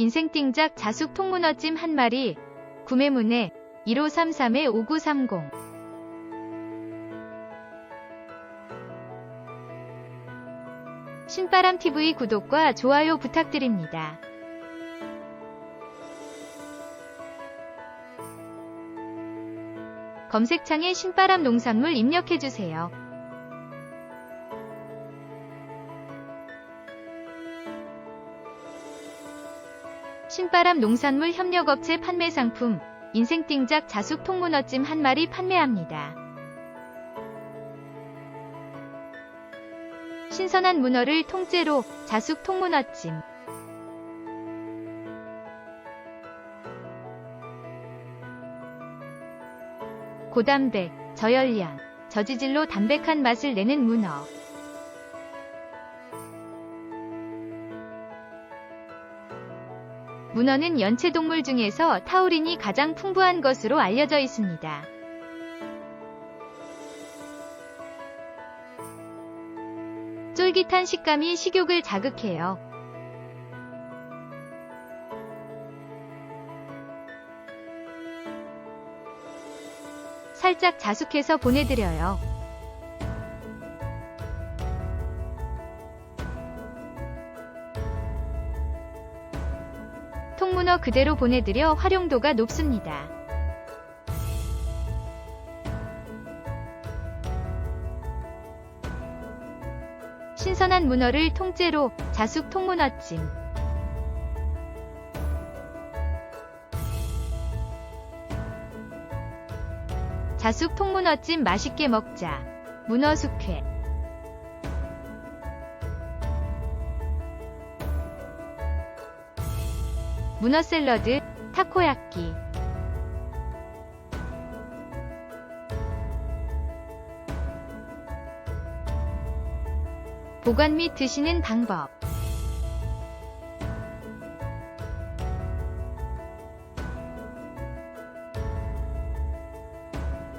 인생띵작 자숙 통문어찜 한 마리 구매문의 1533-5930 신바람TV 구독과 좋아요 부탁드립니다. 검색창에 신바람 농산물 입력해주세요. 신바람 농산물 협력업체 판매 상품 인생띵작 자숙 통문어찜 한 마리 판매합니다. 신선한 문어를 통째로 자숙 통문어찜 고단백, 저열량, 저지질로 담백한 맛을 내는 문어 문어는 연체동물 중에서 타우린이 가장 풍부한 것으로 알려져 있습니다. 쫄깃한 식감이 식욕을 자극해요. 살짝 자숙해서 보내드려요. 통문어 그대로 보내드려 활용도가 높습니다. 신선한 문어를 통째로 자숙 통문어찜. 자숙 통문어찜 맛있게 먹자. 문어 숙회 문어 샐러드 타코야끼. 보관 및 드시는 방법.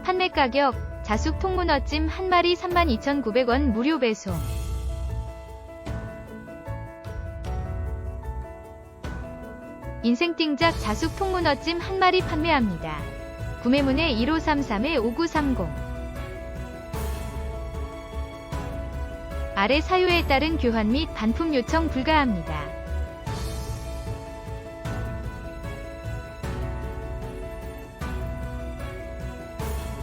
판매 가격 자숙 통문어찜 한 마리 32,900원 무료 배송 인생띵작 자숙 통문어찜 한 마리 판매합니다. 구매문의 1533-5930 아래 사유에 따른 교환 및 반품 요청 불가합니다.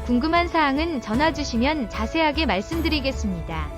궁금한 사항은 전화 주시면 자세하게 말씀드리겠습니다.